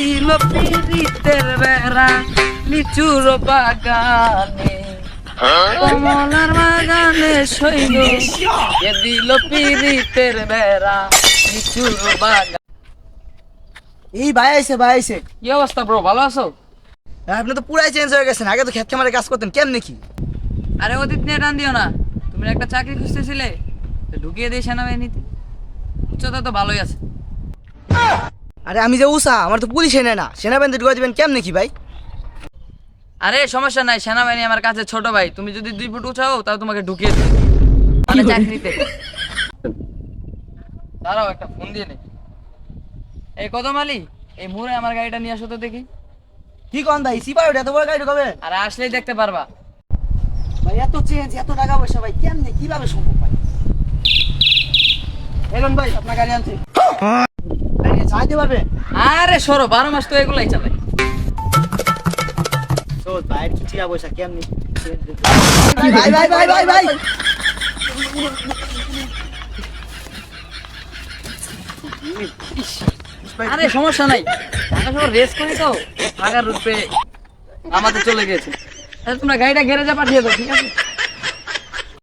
দিল পিরিতের বেড়া লিচুর বাগানে কমলার বাগানে শৈল এ দিল পিরিতের বেড়া লিচুর বাগান এই ভাই আইছে ভাই আইছে। কি অবস্থা ব্রো ভালো আছো? আপনি তো পুরাই চেঞ্জ হয়ে গেছেন। আগে তো খেত খামারে কাজ করতেন কেমনে কি? আরে অতীত নিয়ে টান দিও না। তুমি একটা চাকরি খুঁজতেছিলে তো ঢুকিয়ে দিই সেনাবাহিনীতে উচ্চতা তো ভালোই আছে। আরে আমি যে উষা আমার তো পুলিশ এনে না। সেনাবাহিনীতে ঢুকা দিবেন কেমনে কি ভাই? আরে সমস্যা নাই সেনাবাহিনী আমার কাছে ছোট ভাই। তুমি যদি দুই ফুট উঠাও তাও তোমাকে ঢুকিয়ে দেবে। মানে চাকরিতে। দাঁড়াও একটা ফোন দিয়ে নে। এই কদম আলী এই মুড়ে আমার গাড়িটা নিয়ে আসো তো দেখি। কি কন ভাই সিপাই এত বড় গাড়ি ঢুকাবে আর আসলেই দেখতে পারবা। ভাই এত চেঞ্জ এত টাকা পয়সা ভাই কেমনে কীভাবে সম্ভব ভাই? এলন ভাই আপনার গাড়ি আনছি। পারবে আরে সরো বারো মাস তো এগুলাই চালাই তো ভাই কি পয়সা কেমনে? ভাই ভাই ভাই ভাই ভাই। আরে সমস্যা নাই। ঢাকা শহর রেস করি তো রূপে আমাদের চলে গেছে। তোমরা গাড়িটা গ্যারেজে পাঠিয়ে দাও ঠিক আছে?